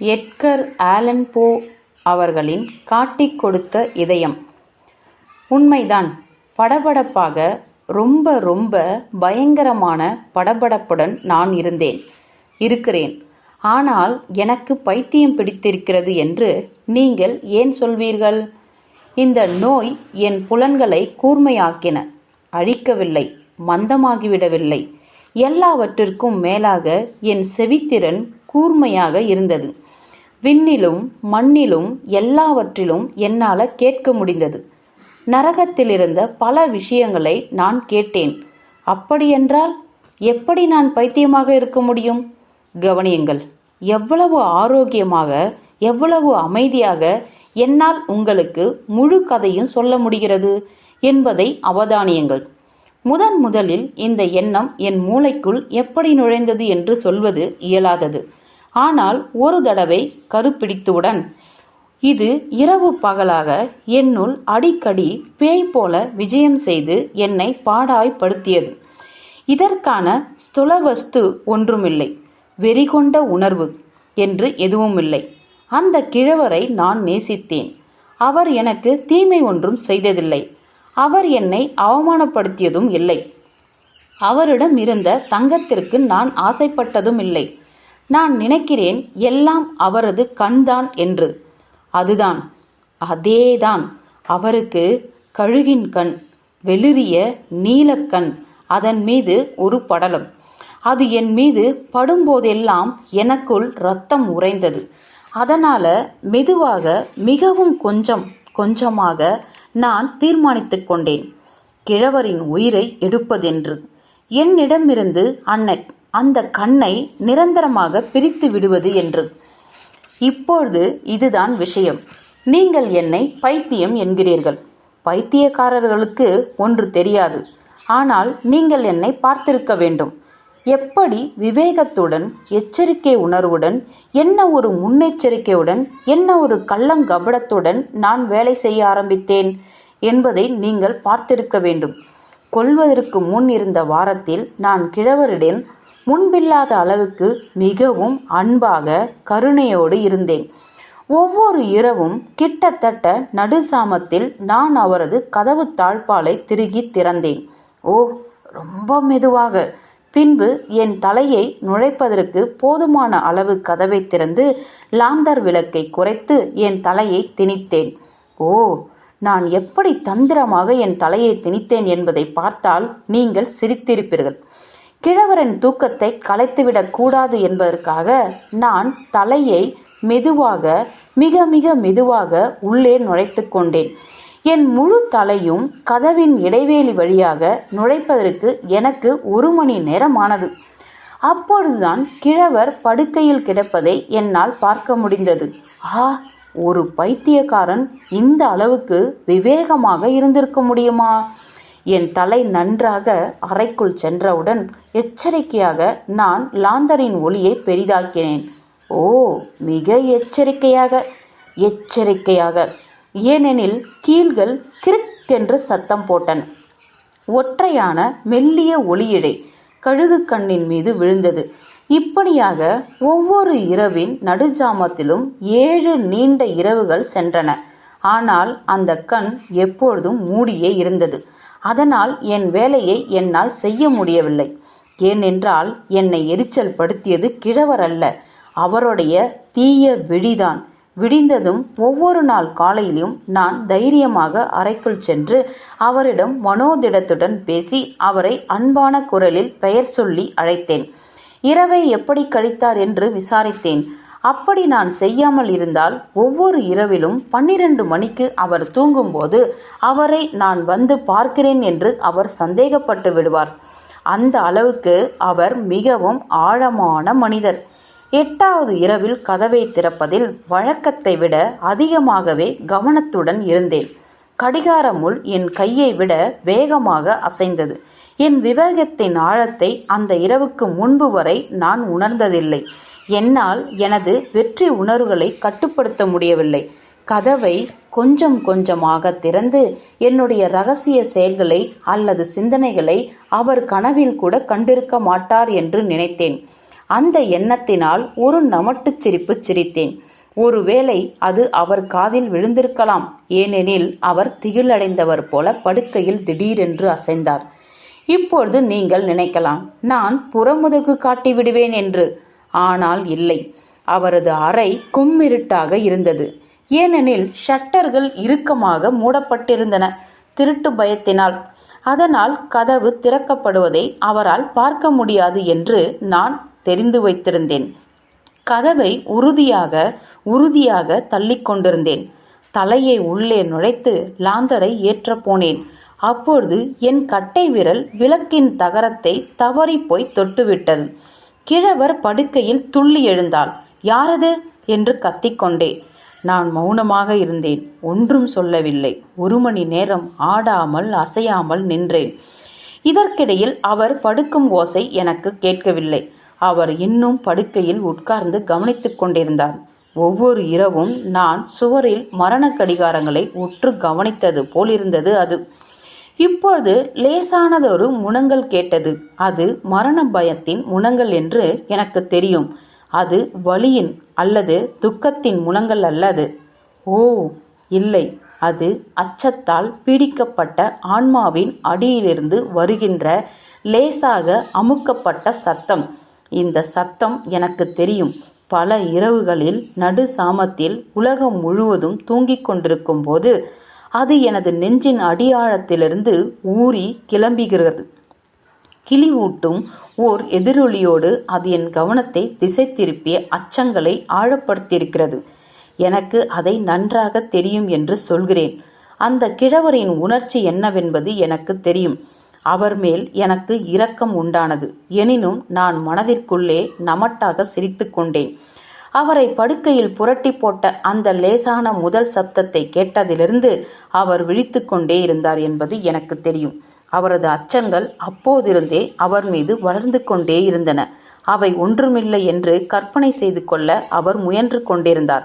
Edgar Alan போ அவர்களின் காட்டிக் கொடுத்த இதயம். உண்மைதான் படபடப்பாக ரொம்ப ரொம்ப பயங்கரமான படபடப்புடன் நான் இருந்தேன் இருக்கிறேன். ஆனால் எனக்கு பைத்தியம் பிடித்திருக்கிறது என்று நீங்கள் ஏன் சொல்வீர்கள்? இந்த நோய் என் புலன்களை கூர்மையாக்கின அழிக்கவில்லை மந்தமாகிவிடவில்லை. எல்லாவற்றிற்கும் மேலாக என் செவித்திறன் கூர்மையாக இருந்தது. விண்ணிலும் மண்ணிலும் எல்லாவற்றிலும் என்னால் கேட்க முடிந்தது. நரகத்திலிருந்த பல விஷயங்களை நான் கேட்டேன். அப்படியென்றால் எப்படி நான் பைத்தியமாக இருக்க முடியும்? கவனியுங்கள் எவ்வளவு ஆரோக்கியமாக எவ்வளவு அமைதியாக என்னால் உங்களுக்கு முழு கதையும் சொல்ல முடிகிறது என்பதை அவதானியுங்கள். முதன் முதலில் இந்த எண்ணம் என் மூளைக்குள் எப்படி நுழைந்தது என்று சொல்வது இயலாதது. ஆனால் ஒரு தடவை கருப்பிடித்தவுடன் இது இரவு பகலாக என்னுள் அடிக்கடி பேய் போல விஜயம் செய்து என்னை பாடாய்ப்படுத்தியது. இதற்கான ஸ்துலவஸ்து ஒன்றுமில்லை. வெறிகொண்ட உணர்வு என்று எதுவுமில்லை. அந்த கிழவரை நான் நேசித்தேன். அவர் எனக்கு தீமை ஒன்றும் செய்ததில்லை. அவர் என்னை அவமானப்படுத்தியதும் இல்லை. அவரிடம் இருந்த தங்கத்திற்கு நான் ஆசைப்பட்டதும் இல்லை. நான் நினைக்கிறேன் எல்லாம் அவரது கண்தான் என்று. அதுதான் அதேதான். அவருக்கு கழுகின் கண் வெளிரிய நீலக்கண் அதன் மீது ஒரு படலம். அது என் மீது படும்போதெல்லாம் எனக்குள் ரத்தம் உறைந்தது. அதனால மெதுவாக மிகவும் கொஞ்சம் கொஞ்சமாக நான் தீர்மானித்து கொண்டேன். கிழவரின் உயிரை எடுப்பதென்று. என்னிடமிருந்து அன்னை அந்த கண்ணை நிரந்தரமாக பிரித்து விடுவது என்று. இப்பொழுது இதுதான் விஷயம். நீங்கள் என்னை பைத்தியம் என்கிறீர்கள். பைத்தியக்காரர்களுக்கு ஒன்று தெரியாது. ஆனால் நீங்கள் என்னை பார்த்திருக்க வேண்டும். எப்படி விவேகத்துடன் எச்சரிக்கை உணர்வுடன் என்ன ஒரு முன்னெச்சரிக்கையுடன் என்ன ஒரு கள்ளங்கபடத்துடன் நான் வேலை செய்ய ஆரம்பித்தேன் என்பதை நீங்கள் பார்த்திருக்க வேண்டும். கொள்வதற்கு முன் இருந்த வாரத்தில் நான் கிழவரிடம் முன்பில்லாத அளவுக்கு மிகவும் அன்பாக கருணையோடு இருந்தேன். ஒவ்வொரு இரவும் கிட்டத்தட்ட நடுசாமத்தில் நான் அவரது கதவு தாழ்பாலை திருகி திறந்தேன். ஓ ரொம்ப மெதுவாக. பின்பு என் தலையை நுழைப்பதற்கு போதுமான அளவு கதவை திறந்து லாந்தர் விளக்கை குறைத்து என் தலையை திணித்தேன். ஓ நான் எப்படி தந்திரமாக என் தலையை திணித்தேன் என்பதை பார்த்தால் நீங்கள் சிரித்திருப்பீர்கள். கிழவரின் தூக்கத்தை கலைத்துவிடக் கூடாது என்பதற்காக நான் தலையை மெதுவாக மிக மிக மெதுவாக உள்ளே நுழைத்து கொண்டேன். என் முழு தலையும் கதவின் இடைவேளி வழியாக நுழைப்பதற்கு எனக்கு ஒரு மணி நேரம் ஆனது அப்பொழுதுதான் கிழவர் படுக்கையில் கிடப்பதை என்னால் பார்க்க முடிந்தது. ஆ ஒரு பைத்தியக்காரன் இந்த அளவுக்கு விவேகமாக இருந்திருக்க முடியுமா? என் தலை நன்றாக அறைக்குள் சென்றவுடன் எச்சரிக்கையாக நான் லாந்தரின் ஒளியை பெரிதாக்கினேன். ஓ மிக எச்சரிக்கையாக எச்சரிக்கையாக. ஏனெனில் கீழ்கள் கிரிக் என்று சத்தம் போட்டன. ஒற்றையான மெல்லிய ஒளியிடை கழுகு கண்ணின் மீது விழுந்தது. இப்படியாக ஒவ்வொரு இரவின் நடுஜாமத்திலும் ஏழு நீண்ட இரவுகள் சென்றன. ஆனால் அந்த கண் எப்பொழுதும் மூடியே இருந்தது. அதனால் என் வேலையை என்னால் செய்ய முடியவில்லை. ஏனென்றால் என்னை எரிச்சல் படுத்தியது கிழவர் அல்ல. அவருடைய தீய விழிதான். விடிந்ததும் ஒவ்வொரு நாள் காலையிலும் நான் தைரியமாக அறைக்குள் சென்று அவரிடம் மனோதிடத்துடன் பேசி அவரை அன்பான குரலில் பெயர் சொல்லி அழைத்தேன். இரவை எப்படி கழித்தார் என்று விசாரித்தேன். அப்படி நான் செய்யாமல் இருந்தால் ஒவ்வொரு இரவிலும் பன்னிரண்டு மணிக்கு அவர் தூங்கும்போது அவரை நான் வந்து பார்க்கிறேன் என்று அவர் சந்தேகப்பட்டு விடுவார். அந்த அளவுக்கு அவர் மிகவும் ஆழமான மனிதர். எட்டாவது இரவில் கதவை திறப்பதில் வழக்கத்தை விட அதிகமாகவே கவனத்துடன் இருந்தேன். கடிகாரமுள் என் கையை விட வேகமாக அசைந்தது. என் விவேகத்தின் ஆழத்தை அந்த இரவுக்கு முன்பு வரை நான் உணர்ந்ததில்லை. என்னால் எனது வெற்றி உணர்வுகளை கட்டுப்படுத்த முடியவில்லை. கதவை கொஞ்சம் கொஞ்சமாக திறந்து என்னுடைய ரகசிய செயல்களை அல்லது சிந்தனைகளை அவர் கனவில் கூட கண்டிருக்க மாட்டார் என்று நினைத்தேன். அந்த எண்ணத்தினால் ஒரு நமட்டுச் சிரிப்பு சிரித்தேன். ஒருவேளை அது அவர் காதில் விழுந்திருக்கலாம். ஏனெனில் அவர் திகிலடைந்தவர் போல படுக்கையில் திடீரென்று அசைந்தார். இப்பொழுது நீங்கள் நினைக்கலாம் நான் புறமுதுகு காட்டி விடுவேன் என்று. ஆனால் இல்லை. அவரது அறை கும்மிருட்டாக இருந்தது. ஏனெனில் ஷட்டர்கள் இறுக்கமாக மூடப்பட்டிருந்தன. திருட்டு பயத்தினால். அதனால் கதவு திறக்கப்படுவதை அவரால் பார்க்க முடியாது என்று நான் தெரிந்து வைத்திருந்தேன். கதவை உறுதியாக உறுதியாக தள்ளிக்கொண்டிருந்தேன் தலையை உள்ளே நுழைத்து லாந்தரை ஏற்றப்போனேன் அப்பொழுது என் கட்டை விரல் விளக்கின் தகரத்தை தவறிப் போய் தொட்டுவிட்டது. கிழவர் படுக்கையில் துள்ளி எழுந்தாள். யாரது? என்று கத்திக்கொண்டே நான் மௌனமாக இருந்தேன். ஒன்றும் சொல்லவில்லை. ஒரு மணி நேரம் ஆடாமல் அசையாமல் நின்றேன். இதற்கிடையில் அவர் படுக்கும் ஓசை எனக்கு கேட்கவில்லை. அவர் இன்னும் படுக்கையில் உட்கார்ந்து கவனித்துக் கொண்டிருந்தார். ஒவ்வொரு இரவும் நான் சுவரில் மரண கடிகாரங்களை உற்று கவனித்தது போலிருந்தது அது. இப்பொழுது லேசானதொரு முனங்கள் கேட்டது. அது மரண பயத்தின் முனங்கள் என்று எனக்கு தெரியும். அது வலியின் அல்லது துக்கத்தின் முனங்கள் அல்லது. ஓ இல்லை. அது அச்சத்தால் பீடிக்கப்பட்ட ஆன்மாவின் அடியிலிருந்து வருகின்ற லேசாக அமுக்கப்பட்ட சத்தம். இந்த சத்தம் எனக்கு தெரியும். பல இரவுகளில் நடு சாமத்தில் உலகம் முழுவதும் தூங்கிக் கொண்டிருக்கும் போது அது எனது நெஞ்சின் அடியாழத்திலிருந்து ஊறி கிளம்புகிறது. கிளிவூட்டும் ஓர் எதிரொலியோடு அது என் கவனத்தை திசை திருப்பிய அச்சங்களை ஆழப்படுத்தியிருக்கிறது. எனக்கு அதை நன்றாக தெரியும் என்று சொல்கிறேன். அந்த கிழவரின் உணர்ச்சி என்னவென்பது எனக்கு தெரியும். அவர் மேல் எனக்கு இரக்கம் உண்டானது. எனினும் நான் மனதிற்குள்ளே நமட்டாக சிரித்து கொண்டேன். அவரை படுக்கையில் புரட்டி போட்ட அந்த லேசான முதல் சப்தத்தை கேட்டதிலிருந்து அவர் விழித்து கொண்டே இருந்தார் என்பது எனக்கு தெரியும். அவரது அச்சங்கள் அப்போதிருந்தே அவர் மீது வளர்ந்து கொண்டே இருந்தன. அவை ஒன்றுமில்லை என்று கற்பனை செய்து கொள்ள அவர் முயன்று கொண்டிருந்தார்.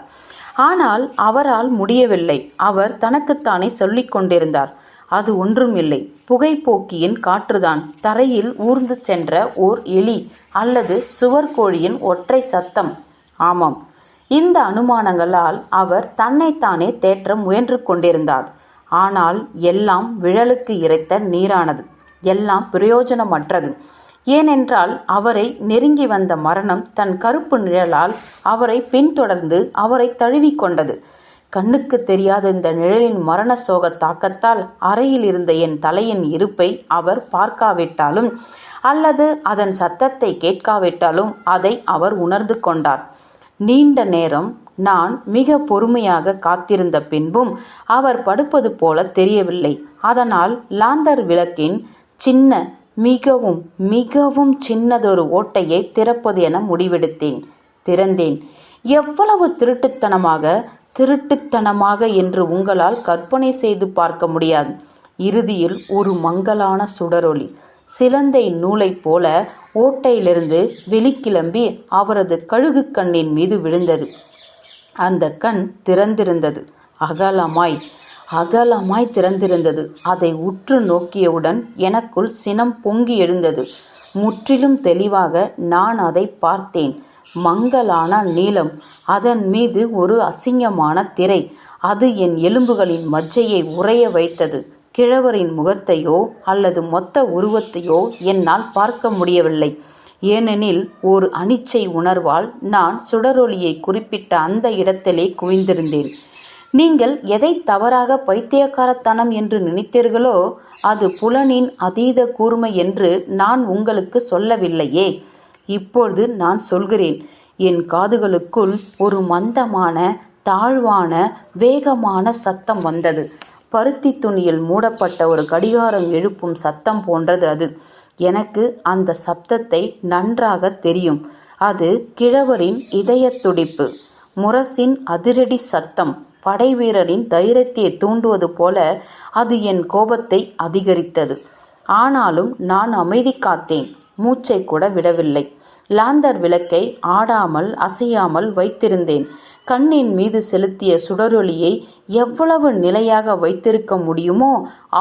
ஆனால் அவரால் முடியவில்லை. அவர் தனக்குத்தானே சொல்லிக் கொண்டிருந்தார். அது ஒன்றுமில்லை. புகைப்போக்கியின் காற்றுதான். தரையில் ஊர்ந்து சென்ற ஓர் எலி அல்லது சுவர்கோழியின் ஒற்றை சத்தம். ஆமாம். இந்த அனுமானங்களால் அவர் தன்னைத்தானே தேற்ற முயன்று கொண்டிருந்தார். ஆனால் எல்லாம் விழலுக்கு இறைத்த நீரானது. எல்லாம் பிரயோஜனமற்றது. ஏனென்றால் அவரை நெருங்கி வந்த மரணம் தன் கருப்பு நிழலால் அவரை பின்தொடர்ந்து அவரை தழுவிக்கொண்டது. கண்ணுக்கு தெரியாத இந்த நிழலின் மரண சோக தாக்கத்தால் அறையில் இருந்த என் தலையின் இருப்பை அவர் பார்க்காவிட்டாலும் அல்லது அதன் சத்தத்தை கேட்காவிட்டாலும் அதை அவர் உணர்ந்து கொண்டார். நீண்ட நேரம் நான் மிக பொறுமையாக காத்திருந்த பின்பும் அவர் படுப்பது போல தெரியவில்லை. அதனால் லாந்தர் விளக்கின் சின்ன மிகவும் மிகவும் சின்னதொரு ஓட்டையை திறப்பது என முடிவெடுத்தேன். திறந்தேன். எவ்வளவு திருட்டுத்தனமாக திருட்டுத்தனமாக என்று உங்களால் கற்பனை செய்து பார்க்க முடியாது. இறுதியில் ஒரு மங்கலான சுடரொளி. சிலந்தை நூலைப் போல ஓட்டையிலிருந்து வெளிக்கிளம்பி அவரது கழுகு கண்ணின் மீது விழுந்தது. அந்த கண் திறந்திருந்தது. அகலமாய் அகலமாய் திறந்திருந்தது. அதை உற்று நோக்கியவுடன் எனக்குள் சினம் பொங்கி எழுந்தது. முற்றிலும் தெளிவாக நான் அதை பார்த்தேன். மங்கலான நீலம் அதன் மீது ஒரு அசிங்கமான திரை அது என் எலும்புகளின் மஜ்ஜையை உறைய வைத்தது. கிழவரின் முகத்தையோ அல்லது மொத்த உருவத்தையோ என்னால் பார்க்க முடியவில்லை. ஏனெனில் ஒரு அனிச்சை உணர்வால் நான் சுடரொளியை குறிப்பிட்ட அந்த இடத்திலே குவிந்திருந்தேன். நீங்கள் எதை தவறாக பைத்தியக்காரத்தனம் என்று நினைத்தீர்களோ அது புலனின் அதீத கூர்மை என்று நான் உங்களுக்கு சொல்லவில்லையே. இப்பொழுது நான் சொல்கிறேன் என் காதுகளுக்குள் ஒரு மந்தமான தாழ்வான வேகமான சத்தம் வந்தது. பருத்தி துணியில் மூடப்பட்ட ஒரு கடிகாரம் எழுப்பும் சத்தம் போன்றது அது. எனக்கு அந்த சப்தத்தை நன்றாக தெரியும். அது கிழவரின் இதய துடிப்பு. முரசின் அதிரடி சத்தம். படைவீரரின் தைரியத்தை தூண்டுவது போல அது என் கோபத்தை அதிகரித்தது. ஆனாலும் நான் அமைதி காத்தேன். மூச்சை கூட விடவில்லை. லாந்தர் விளக்கை ஆடாமல் அசையாமல் வைத்திருந்தேன். கண்ணின் மீது செலுத்திய சுடரொளியை எவ்வளவு நிலையாக வைத்திருக்க முடியுமோ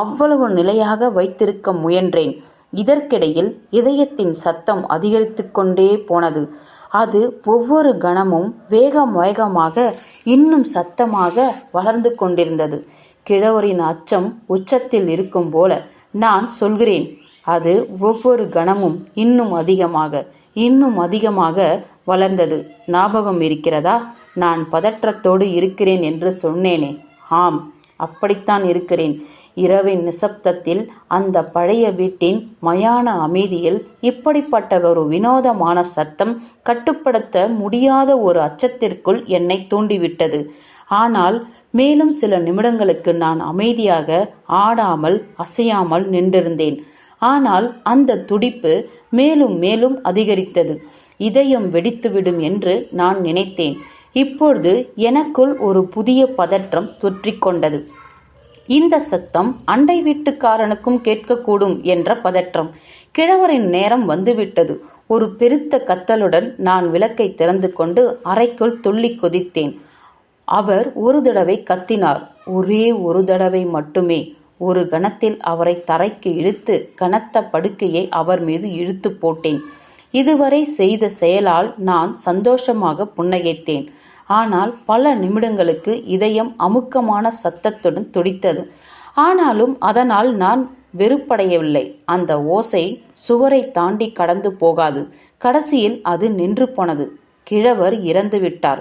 அவ்வளவு நிலையாக வைத்திருக்க முயன்றேன். இதற்கிடையில் இதயத்தின் சத்தம் அதிகரித்து கொண்டே போனது. அது ஒவ்வொரு கணமும் வேகம் வேகமாக இன்னும் சத்தமாக வளர்ந்து கொண்டிருந்தது. கிழவரின் அச்சம் உச்சத்தில் இருக்கும் போல நான் சொல்கிறேன். அது ஒவ்வொரு கணமும் இன்னும் அதிகமாக இன்னும் அதிகமாக வளர்ந்தது. ஞாபகம் இருக்கிறதா? நான் பதற்றத்தோடு இருக்கிறேன் என்று சொன்னேனே. ஆம் அப்படித்தான் இருக்கிறேன். இரவின் நிசப்தத்தில் அந்த பழைய வீட்டின் மயான அமைதியில் இப்படிப்பட்ட ஒரு வினோதமான சத்தம் கட்டுப்படுத்த முடியாத ஒரு அச்சத்திற்குள் என்னை தூண்டிவிட்டது. ஆனால் மேலும் சில நிமிடங்களுக்கு நான் அமைதியாக ஆடாமல் அசையாமல் நின்றிருந்தேன். ஆனால் அந்த துடிப்பு மேலும் மேலும் அதிகரித்தது. இதயம் வெடித்துவிடும் என்று நான் நினைத்தேன். இப்பொழுது எனக்குள் ஒரு புதிய பதற்றம் தொற்றிக்கொண்டது இந்த சத்தம் அண்டை வீட்டுக்காரனுக்கும் கேட்கக்கூடும் என்ற பதற்றம். கிழவரின் நேரம் வந்துவிட்டது. ஒரு பெருத்த கத்தலுடன் நான் விளக்கை திறந்து கொண்டு அறைக்குள் துள்ளி கொதித்தேன். அவர் ஒரு தடவை கத்தினார். ஒரே ஒரு தடவை மட்டுமே. ஒரு கணத்தில் அவரை தரைக்கு இழுத்து கனத்த படுக்கையை அவர் மீது இழுத்து போட்டேன். இதுவரை செய்த செயலால் நான் சந்தோஷமாக புன்னகைத்தேன். ஆனால் பல நிமிடங்களுக்கு இதயம் அமுக்கமான சத்தத்துடன் துடித்தது. ஆனாலும் அதனால் நான் வெறுப்படையவில்லை. அந்த ஓசை சுவரை தாண்டி கடந்து போகாது. கடைசியில் அது நின்று போனது. கிழவர் இறந்து விட்டார்.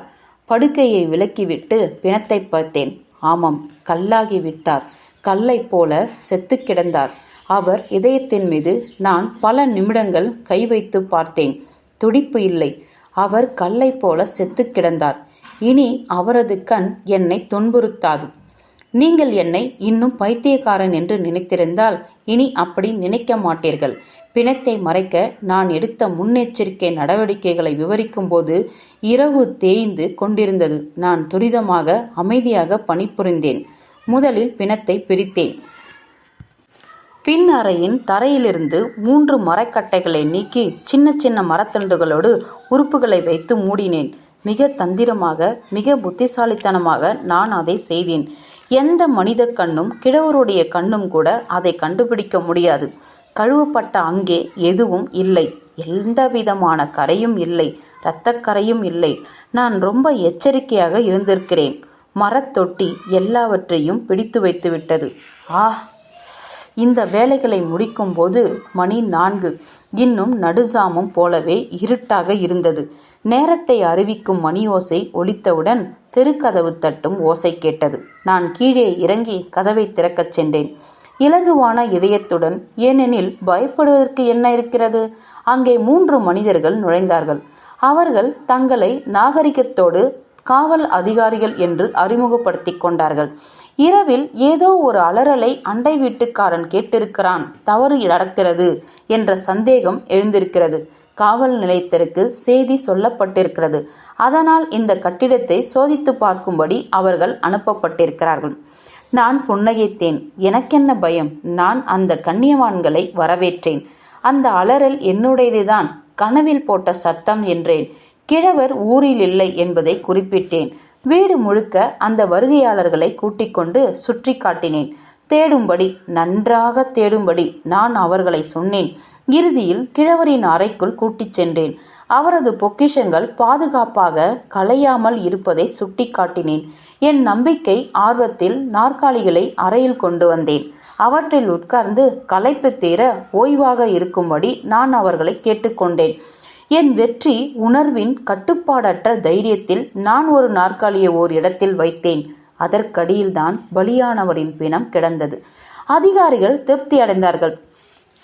படுக்கையை விலக்கிவிட்டு பிணத்தை பார்த்தேன். ஆமாம் கல்லாகி விட்டார். கல்லைப் போல செத்து கிடந்தார். அவர் இதயத்தின் மீது நான் பல நிமிடங்கள் கை வைத்து பார்த்தேன். துடிப்பு இல்லை. அவர் கல்லை போல செத்து கிடந்தார். இனி அவரது கண் என்னை துன்புறுத்தாது. நீங்கள் என்னை இன்னும் பைத்தியக்காரன் என்று நினைத்திருந்தால் இனி அப்படி நினைக்க மாட்டீர்கள். பிணத்தை மறைக்க நான் எடுத்த முன்னெச்சரிக்கை நடவடிக்கைகளை விவரிக்கும்போது இரவு தேய்ந்து கொண்டிருந்தது. நான் துரிதமாக அமைதியாக பணிபுரிந்தேன். முதலில் பிணத்தை பிரித்தேன். பின் அறையின் தரையிலிருந்து மூன்று மரக்கட்டைகளை நீக்கி சின்ன சின்ன மரத்தண்டுகளோடு உறுப்புகளை வைத்து மூடினேன். மிக தந்திரமாக மிக புத்திசாலித்தனமாக நான் அதை செய்தேன். எந்த மனித கண்ணும் கிழவருடைய கண்ணும் கூட அதை கண்டுபிடிக்க முடியாது. கழுவப்பட்ட அங்கே எதுவும் இல்லை. எந்த விதமான கரையும் இல்லை. இரத்தக்கரையும் இல்லை. நான் ரொம்ப எச்சரிக்கையாக இருந்திருக்கிறேன். மரத்தொட்டி எல்லாவற்றையும் பிடித்து வைத்துவிட்டது ஆ இந்த வேலைகளை முடிக்கும்போது மணி நான்கு. இன்னும் நடுசாமும் போலவே இருட்டாக இருந்தது. நேரத்தை அறிவிக்கும் மணி ஓசை ஒலித்தவுடன் தெருக்கதவு தட்டும் ஓசை கேட்டது. நான் கீழே இறங்கி கதவை திறக்கச் சென்றேன். இலகுவான இதயத்துடன் ஏனெனில் பயப்படுவதற்கு என்ன இருக்கிறது? அங்கே மூன்று மனிதர்கள் நுழைந்தார்கள். அவர்கள் தங்களை நாகரிகத்தோடு காவல் அதிகாரிகள் என்று அறிமுகப்படுத்திக் கொண்டார்கள். இரவில் ஏதோ ஒரு அலறலை அண்டை வீட்டுக்காரன் கேட்டிருக்கிறான். தவறு நடக்கிறது என்ற சந்தேகம் எழுந்திருக்கிறது. காவல் நிலையத்திற்கு செய்தி சொல்லப்பட்டிருக்கிறது. அதனால் இந்த கட்டிடத்தை சோதித்து பார்க்கும்படி அவர்கள் அனுப்பப்பட்டிருக்கிறார்கள். நான் புன்னகைத்தேன். எனக்கென்ன பயம்? நான் அந்த கண்ணியவான்களை வரவேற்றேன். அந்த அலறல் என்னுடையதுதான். கனவில் போட்ட சத்தம் என்றேன். கிழவர் ஊரில் இல்லை என்பதை குறிப்பிட்டேன். வீடு முழுக்க அந்த வருகையாளர்களை கூட்டிக் கொண்டு சுற்றி காட்டினேன். தேடும்படி நன்றாக தேடும்படி நான் அவர்களை சொன்னேன். இறுதியில் கிழவரின் அறைக்குள் கூட்டிச் சென்றேன். அவரது பொக்கிஷங்கள் பாதுகாப்பாக கலையாமல் இருப்பதை சுட்டிக்காட்டினேன் என் நம்பிக்கை ஆர்வத்தில் நாற்காலிகளை அறையில் கொண்டு வந்தேன். அவற்றில் உட்கார்ந்து களைப்பு தீர ஓய்வாக இருக்கும்படி நான் அவர்களை கேட்டுக்கொண்டேன் என் வெற்றி உணர்வின் கட்டுப்பாடற்ற தைரியத்தில் நான் ஒரு நாற்காலியை ஓர் இடத்தில் வைத்தேன். அதற்கடியில்தான் பலியானவரின் பிணம் கிடந்தது. அதிகாரிகள் திருப்தி அடைந்தார்கள்.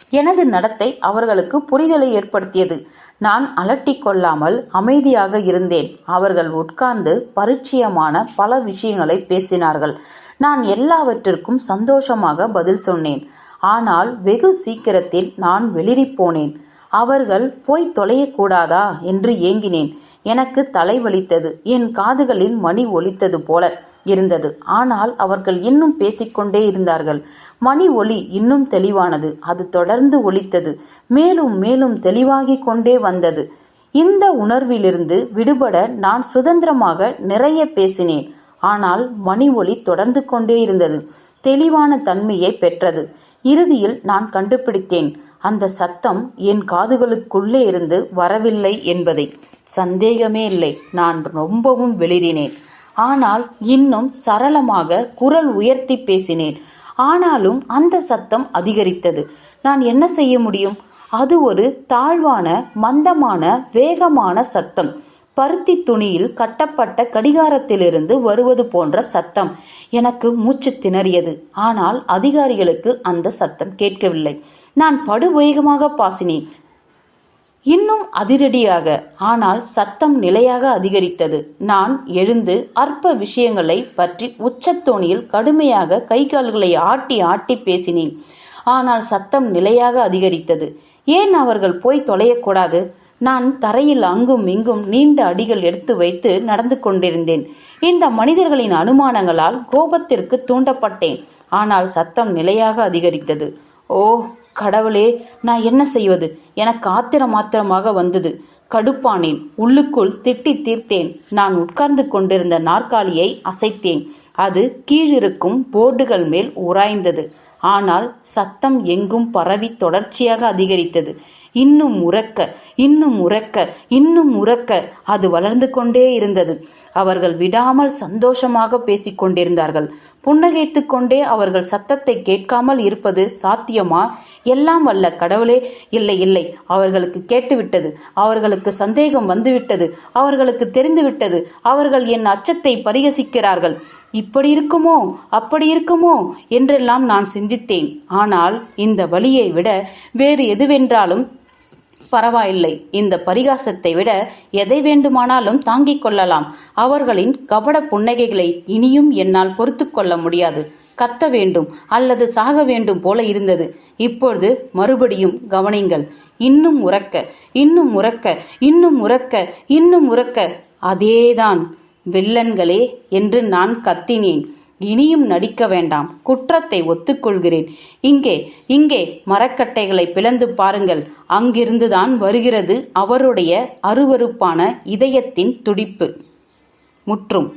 எனது நடத்தை அவர்களுக்கு புரிதலை ஏற்படுத்தியது. நான் அலட்டிக் கொள்ளாமல் அமைதியாக இருந்தேன். அவர்கள் உட்கார்ந்து பரிச்சயமான பல விஷயங்களை பேசினார்கள். நான் எல்லாவற்றிற்கும் சந்தோஷமாக பதில் சொன்னேன். ஆனால் வெகு சீக்கிரத்தில் நான் வெளிரிப்போனேன் அவர்கள் போய் தொலையக்கூடாதா? என்று ஏங்கினேன். எனக்கு தலைவலித்தது என் காதுகளில் மணி ஒலித்தது போல இருந்தது. ஆனால் அவர்கள் இன்னும் பேசிக்கொண்டே இருந்தார்கள். மணி ஒலி இன்னும் தெளிவானது. அது தொடர்ந்து ஒலித்தது. மேலும் மேலும் தெளிவாகிக் கொண்டே வந்தது. இந்த உணர்விலிருந்து விடுபட நான் சுதந்திரமாக நிறைய பேசினேன். ஆனால் மணி ஒலி தொடர்ந்து கொண்டே இருந்தது. தெளிவான தன்மையை பெற்றது. இறுதியில் நான் கண்டுபிடித்தேன். அந்த சத்தம் என் காதுகளுக்குள்ளே இருந்து வரவில்லை என்பதை. சந்தேகமே இல்லை. நான் ரொம்பவும் வெளிரினேன் ஆனால் இன்னும் சரளமாக குரல் உயர்த்தி பேசினேன். ஆனாலும் அந்த சத்தம் அதிகரித்தது. நான் என்ன செய்ய முடியும்? அது ஒரு தாழ்வான மந்தமான வேகமான சத்தம். பருத்தி துணியில் கட்டப்பட்ட கடிகாரத்திலிருந்து வருவது போன்ற சத்தம் எனக்கு மூச்சு திணறியது. ஆனால் அதிகாரிகளுக்கு அந்த சத்தம் கேட்கவில்லை. நான் படுவேகமாக பாசினேன். இன்னும் அதிரடியாக ஆனால் சத்தம் நிலையாக அதிகரித்தது. நான் எழுந்து அற்ப விஷயங்களை பற்றி உச்சத்தோணியில் கடுமையாக கை கால்களை ஆட்டி ஆட்டி பேசினேன். ஆனால் சத்தம் நிலையாக அதிகரித்தது. ஏன் அவர்கள் போய் தொலையக்கூடாது? நான் தரையில் அங்கும் இங்கும் நீண்ட அடிகள் எடுத்து வைத்து நடந்து கொண்டிருந்தேன். இந்த மனிதர்களின் அனுமானங்களால் கோபத்திற்கு தூண்டப்பட்டேன். ஆனால் சத்தம் நிலையாக அதிகரித்தது. ஓ கடவுளே நான் என்ன செய்வது? எனக்கு ஆத்திரம் ஆத்திரமாக வந்தது. கடுப்பானேன் உள்ளுக்குள் திட்டி தீர்த்தேன். நான் உட்கார்ந்து கொண்டிருந்த நாற்காலியை அசைத்தேன். அது கீழிருக்கும் போர்டுகள் மேல் உராய்ந்தது. ஆனால் சத்தம் எங்கும் பரவி தொடர்ச்சியாக அதிகரித்தது. இன்னும் உறக்க இன்னும் உறக்க இன்னும் உறக்க அது வளர்ந்து கொண்டே இருந்தது. அவர்கள் விடாமல் சந்தோஷமாக பேசிக்கொண்டிருந்தார்கள் புன்னகைத்து கொண்டே அவர்கள் சத்தத்தை கேட்காமல் இருப்பது சாத்தியமா? எல்லாம் வல்ல கடவுளே இல்லை இல்லை. அவர்களுக்கு கேட்டுவிட்டது. அவர்களுக்கு சந்தேகம் வந்துவிட்டது. அவர்களுக்கு தெரிந்துவிட்டது. அவர்கள் என் அச்சத்தை பரிகசிக்கிறார்கள். இப்படி இருக்குமோ? அப்படி இருக்குமோ? என்றெல்லாம் நான் சிந்தித்தேன். ஆனால் இந்த வழியை விட வேறு எதுவென்றாலும் பரவாயில்லை. இந்த பரிகாசத்தை விட எதை வேண்டுமானாலும் தாங்கிக் கொள்ளலாம். அவர்களின் கபட புன்னகைகளை இனியும் என்னால் பொறுத்து கொள்ள முடியாது. கத்த வேண்டும் அல்லது சாக வேண்டும் போல இருந்தது. இப்பொழுது மறுபடியும் கவனிங்கள். இன்னும் உறக்க இன்னும் உறக்க இன்னும் உறக்க இன்னும் உறக்க. அதேதான். வில்லன்களே என்று நான் கத்தினேன். இனியும் நடிக்க வேண்டாம். குற்றத்தை ஒத்துக்கொள்கிறேன். இங்கே இங்கே மரக்கட்டைகளை பிளந்து பாருங்கள். அங்கிருந்துதான் வருகிறது அவருடைய அருவருப்பான இதயத்தின் துடிப்பு. முற்றும்.